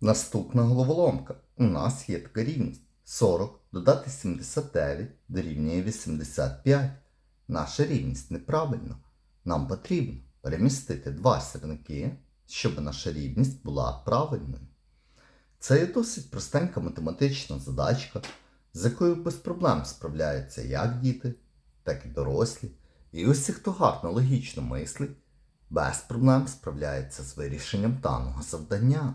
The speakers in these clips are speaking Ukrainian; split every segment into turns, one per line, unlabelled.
Наступна головоломка. У нас є така рівність. 40 додати 79 дорівнює 85. Наша рівність неправильна. Нам потрібно перемістити два сірники, щоб наша рівність була правильною. Це є досить простенька математична задачка, з якою без проблем справляються як діти, так і дорослі. І усі, хто гарно логічно мислить, без проблем справляється з вирішенням даного завдання.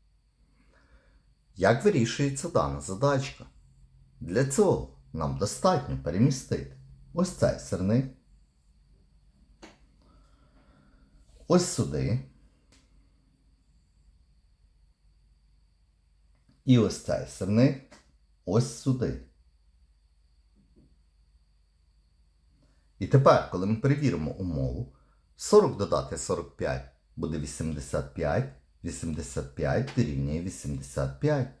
Як вирішується дана задачка? Для цього нам достатньо перемістити ось цей сирник, ось сюди. І ось цей сирник ось сюди. І тепер, коли ми перевіримо умову, 40 додати 45 буде 85, 85 дорівнює 85.